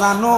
বাজানো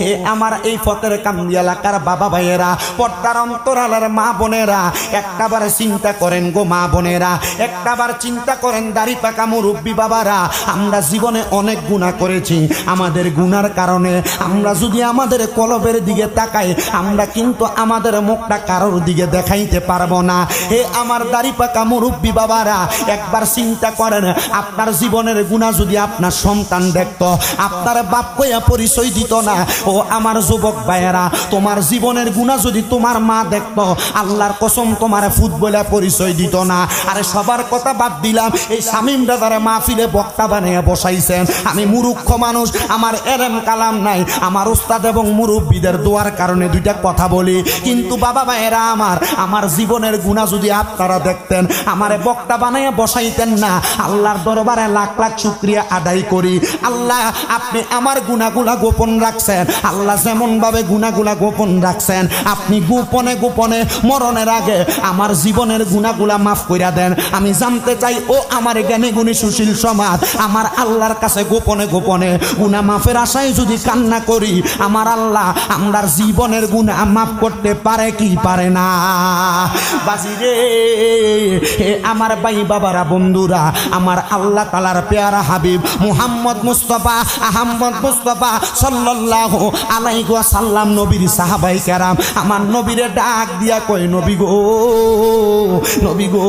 হে আমার এই ফতের কান্দি এলাকার বাবা ভাইয়েরা, পর্দার অন্তরালের মা বোনেরা একটাবার চিন্তা করেন গো মা বোনেরা একটাবার চিন্তা করেন দাড়ি পাকা মুরব্বী বাবারা, আমরা জীবনে অনেক গুণা করেছি। আমাদের গুনার কারণে আমরা যদি আমাদের কলবের দিকে তাকাই, আমরা কিন্তু আমাদের মুখটা কারোর দিকে দেখাইতে পারব না। হে আমার দাড়ি পাকা মুরব্বী বাবারা, একবার চিন্তা করেন, আপনার জীবনের গুণা যদি আপনার সন্তান দেখতো, আপনার বাপ কইয়া পরিচয় দিত না। ও আমার যুবক ভাইয়েরা, তোমার জীবনের গুণা যদি তোমার মা দেখতো, আল্লাহর কসম তোমার ফুটবলে পরিচয় দিত না। আরে সবার কথা বাদ দিলাম, এই শামিম দাদারে মাহফিলে বক্তা বানিয়ে বসাইছেন। আমি মুরুক্ষ মানুষ, আমার এরেম কালাম নাই। আমার উস্তাদ এবং মুরব্বীদের দোয়ার কারণে দুইটা কথা বলি। কিন্তু বাবা ভাইয়েরা আমার আমার জীবনের গুণা যদি আপনারা দেখতেন, আমারে বক্তা বানাইয়া বসাইতেন না। আল্লাহর দরবারে লাখ লাখ শুক্রিয়া আদায় করি। আল্লাহ, আপনি আমার গুণাগুলা গোপন রাখছেন। আল্লাহ যেমন ভাবে গুণাগুলা গোপন রাখছেন, আপনি গোপনে গোপনে মরণের আগে আমার জীবনের গুণাগুলা মাফ কইরা দেন। আমি জানতে চাই, ও আমার জ্ঞানী গুণী সুশীল সমাজ, আমার আল্লাহর কাছে গোপনে গোপনে গুণা মাফের আশায় যদি কান্না করি, আমার আল্লাহ আমার জীবনের গুণা মাফ করতে পারে কি পারে না? বাজি রে, হে আমার ভাই বাবারা, বন্ধুরা, আমার আল্লাহ তালার পেয়ারা হাবিব মুহাম্মদ মুস্তফা আহম্মদ মুস্তফা সাল্লাল্লাহু আলাইহি সাল্লাম নবীর সাহাবাই কেরাম। আমার নবীরে ডাক দিয়া কয়, নবী গো নবী গো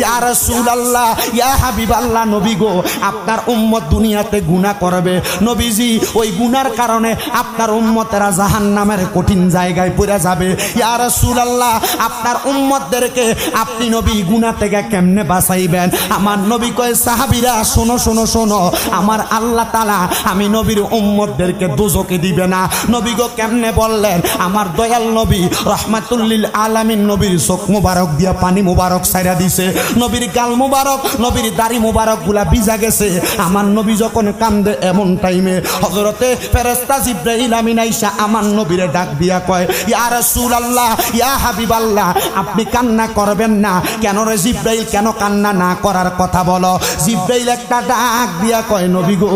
ইয়া রাসূলুল্লাহ, ইয়া হাবিবাল্লাহ, নবী গো, আপনার উম্মত দুনিয়াতে গুনাহ করবে। নবীজি, ওই গুনার কারণে আপনার উম্মতেরা জাহান্নামের কঠিন জায়গায় পড়ে যাবে। ইয়া রাসূলুল্লাহ, আপনার উম্মতদেরকে আপনি নবী গুনাহ থেকে কেমনে বাঁচাইবেন? আমার নবী কয়, সাহাবীরা, শোনো শোনো শোনো, আমার আল্লাহ তাআলা আমি নবীর উম্মতদেরকে দোজকে দিবে না। নবী গো কেমনে বললেন, আমার দয়াল নবী রহমাতুল্লিল আলামিন নবীর চোখ মুবারক দিয়া পানি মুবারক সাইরা দিছে। নবীর গাল মুবারক, নবীর দাড়ি মুবারকগুলা ভিজা গেছে। আমার নবী যখন কান্দে এমন টাইমে হজরতে ফেরেস্তা জিব্রাইল আমিন আইসা আমার নবীরে ডাক দিয়া কয়, ইয়া রাসূলুল্লাহ, ইয়া হাবিবাল্লাহ, আপনি কান্না করবেন না। কেন রে জিব্রাইল, কেন কান্না না করার কথা বলো? জিব্রাইল একটা ডাক দিয়া কয়, নবী গো,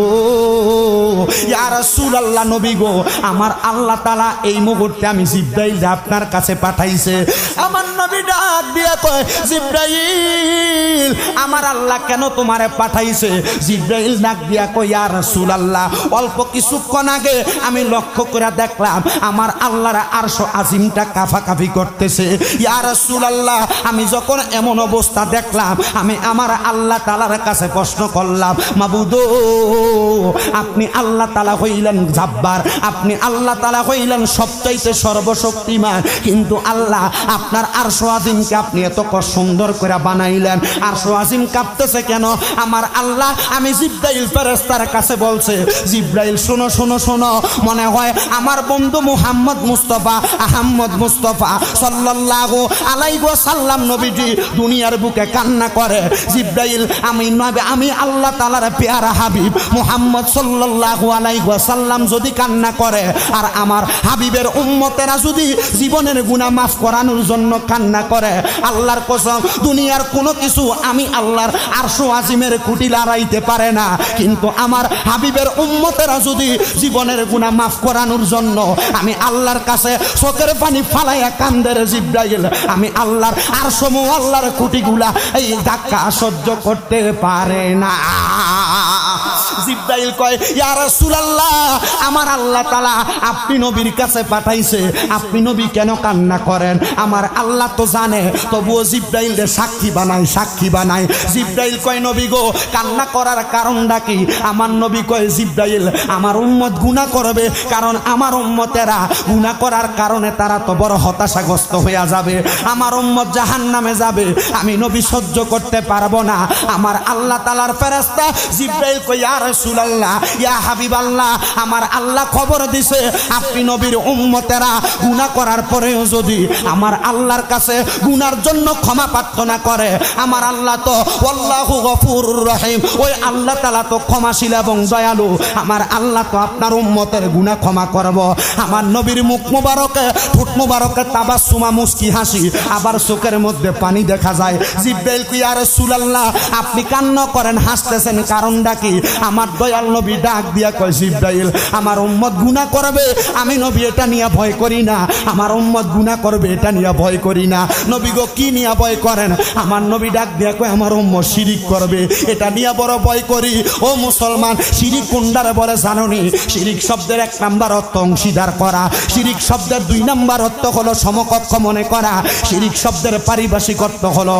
ইয়া রাসূলুল্লাহ, নবী গো, আমার আল্লাহ তাআলা এই মুহূর্তে আমি জিব্রাইল আপনার কাছে পাঠাইছে। আমার নবী ডাক দিয়া কয়, জিব্রাইল আমার আল্লাহ কেন তোমারে পাঠাইছে? জিব্রাইল ডাক দিয়া কয়, ইয়া রাসূলুল্লাহ, অল্প কিছুক্ষণ আগে আমি লক্ষ্য করে দেখলাম আমার আল্লাহর আরশ আজিমটা কাফাকাফি করতেছে। ইয়া রাসূলুল্লাহ, আমি যখন এমন অবস্থা দেখলাম, আমি আমার আল্লাহ তাআলার কাছে প্রশ্ন করলাম, মাবুদ, আপনি আল্লাহ তাআলা হইলেন জাব্বার, আপনি আল্লাহ তাআলা হইলেন সবচাইতে সর্বশক্তিমান, কিন্তু আল্লাহ আপনার আরশ আজিমকে আপনি এত সুন্দর করে বানাইলেন। আরশ আজিম কাঁপতেছে কেন? আমার আল্লাহ, আমি জিব্রাইল ফেরেস্তার কাছে বলছে, জিব্রাইল, শোনো শোনো শোনো। মনে হয় আমার বন্ধু মুহাম্মদ মুস্তফা, আহম্মদ মুস্তফা সাল্লাল্লাহু আলাইহি সাল্লাম নবীজি দুনিয়ার বুকে কান্না করে। জিব্রাইল, আমি নবী, আমি আল্লাহ তাআলার পেয়ারা হাবিব। মুহাম্মদ সাল্লাল্লাহু আলাইহি সাল্লাম যদি কান্না করে, আর আমার হাবিবের উম্মতেরা যদি জীবনের গুণা মাফ করানোর জন্য কান্না করে, আল্লাহর কসম দুনিয়ার কোনো কিছু আমি আল্লাহর আরশো আজিমের খুঁটি লড়াইতে পারে না। কিন্তু আমার হাবিবের উম্মতেরা যদি জীবনের গুণা মাফ করানোর জন্য আমি আল্লাহর কাছে চোখের পানি ফালাইয়া কান্দের জিব্রাইল, আমি আল্লাহর আর সমূহ আল্লাহর খুঁটিগুলা এই ধাক্কা সহ্য করতে পারে না। জিব্রাইল কয়, ইয়া রাসূলুল্লাহ, আমার আল্লাহ তাআলা আপনি নবীর কাছে পাঠাইছে। আপনি নবী কেন কান্না করেন? আমার আল্লাহ তো জানে, তবুও জিব্রাইল সাক্ষী বানাই সাক্ষী বানাই জিব্রাইল কয়, নবী গো, কান্না করার কারণটা কি? আমার নবী কয়, জিব্রাইল, আমার উম্মত গুনাহ করবে, কারণ আমার উম্মতেরা গুনাহ করার কারণে তারা তো বড় হতাশাগ্রস্ত হয়ে যাবে। আমার উম্মত জাহান্নামে যাবে, আমি নবী সহ্য করতে পারব না। আমার আল্লাহ তালার ফেরেস্তা জিব্রাইল কই আমার আল্লাহ খবর দিছে, আপনি নবীর উম্মতেরা গুনাহ করার পরেও যদি আমার আল্লাহর কাছে গুনার জন্য ক্ষমা প্রার্থনা করে, আমার আল্লাহ তো গফুরুর রহিম, ওই আল্লাহ তাআলা তো ক্ষমাশীল এবং দয়ালু, আমার আল্লাহ তো আপনার উম্মতের গুনাহ ক্ষমা করব। আমার নবীর মুখ মুবারকে মুবারকে তাবাসসুমা মুস্কি হাসি, আবার চোখের মধ্যে পানি দেখা যায়। জিব্রাইল কি আর রাসূলুল্লাহ, আপনি কান্না করেন, হাসতেছেন কারণটা কি? আমার দয়াল নবী ডাক দিয়া কয়, জিব্রাইল, আমার উম্মত গুনাহ করবে। আমি নবী এটা নিয়ে ভয় করি না। আমার উম্মত গুনাহ করবে, এটা নিয়ে ভয় করি না। নবী গো, কি নিয়ে ভয় করেন? আমার নবী ডাক দিয়া কয়, আমার উম্মত শিরিক করবে। এটা নিয়ে বড় ভয় করি। ও মুসলমান, শিরিক কুন্ডারে বলে জানুনি। শিরিক শব্দের এক নাম্বার অর্থ অংশীদার করা। শিরিক শব্দের দুই নাম্বার অর্থ হলো সমকক্ষ মনে করা। শিরিক শব্দের পারিভাষিক অর্থ হলো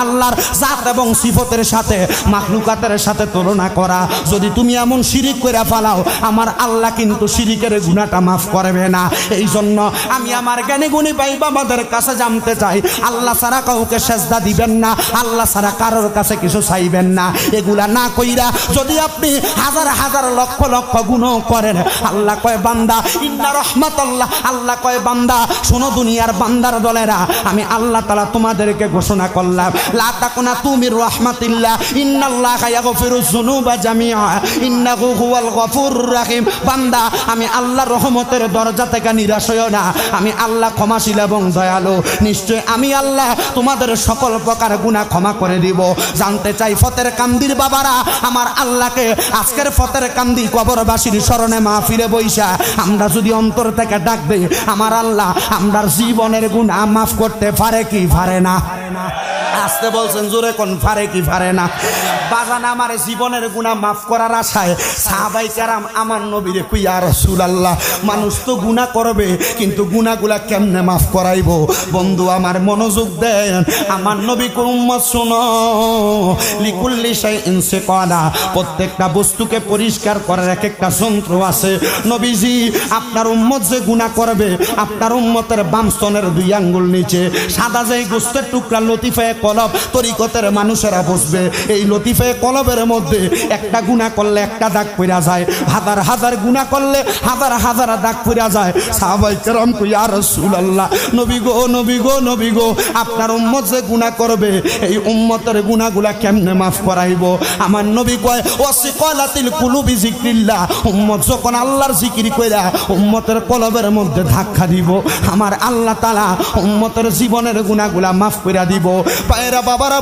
আল্লাহর জাত এবং সিফতের সাথে, মাখলুকাতের সাথে তুলনা করা। যদি তুমি এমন শিরিক করে ফালাও, আমার আল্লাহ কিন্তু শিরিকের গুণাটা মাফ করবে না। এই জন্য আমি আমার জ্ঞানী গুণী ভাই বাবাদের কাছে জানতে চাই, আল্লাহ সারা কাউকে সেজদা দিবেন না, আল্লাহ সারা কারোর কাছে কিছু চাইবেন না। এগুলা না কইরা যদি আপনি হাজার হাজার লক্ষ লক্ষ গুণ করেন, আল্লাহ কয়, বান্দা, ইন্না রহমত আল্লাহ আল্লাহ কয়, বান্দা, শোনো দুনিয়ার বান্দার দলেরা, আমি আল্লাহ তালা তোমাদেরকে ঘোষণা করলাম, লা তাকুনা তুমি রহমাতিল্লাহ, ইন্নাল্লাহ ইয়াগফিরু যুনুবা জামিআ ইন্নাহু আমি আল্লাহর রহমতের দরজা থেকে নিরাশ হইও না। আমি আল্লাহ ক্ষমাশীল এবং দয়ালু। নিশ্চয় আমি আল্লাহ তোমাদের সকল প্রকার গুনাহ ক্ষমা করে দিব। জানতে চাই ফতের কান্দির বাবারা, আমার আল্লাহকে আজকের ফতের কান্দি কবরবাসীর স্মরণে মাহফিলে বইসা। আমরা যদি অন্তর থেকে ডাক দিই, আমার আল্লাহ আমরা জীবনের গুনাহ মাফ করতে পারে কি পারে না? আসতে বলছেন, জোরে কোন ফারে কি ফারে না? বাজান আমার জীবনের গুণা মাফ করার আশায় সাহাবাই কারাম আমার নবীরে কুইয়া রসুল আল্লাহ মানুষ তো গুণা করবে, কিন্তু গুণাগুলা কেমনে মাফ করাইব? বন্ধু, আমার মনোযোগ দেন, আমার নবী কুম্মত শোনো। লিকুল্লি সেই ইনসে কনা প্রত্যেকটা বস্তুকে পরিষ্কার করার এক একটা যন্ত্র আছে। নবীজি, আপনার উম্মত যে গুণা করবে, আপনার উম্মতের বামস্তনের দুই আঙ্গুল নিচে, সাদা যে গোস্তের টুকরা লতিফায় কলব তরিকতের মানুষেরা বসবে এই লতিফে কলবের মধ্যে একটা গুণা করলে একটা দাগ পড়া যায়। হাজার হাজার গুণা করলে হাজার হাজার দাগ পড়া যায়। সাহাবাই কেরম কইয়া রাসূলুল্লাহ, নবী গো নবী গো নবী গো, আপনার উম্মত যে গুণা করবে, এই উম্মতের গুণাগুলা কেমনে মাফ করাইব? আমার নবী কয় ওয়াসিকালাতিল কুলুবি জিকরিল্লাহ উম্মত যখন আল্লাহর জিকির কইরা উম্মতের কলবের মধ্যে ধাক্কা দিব, আমার আল্লাহ তাআলা উম্মতের জীবনের গুণাগুলা মাফ কইরা দিব। পায়রা বাবারা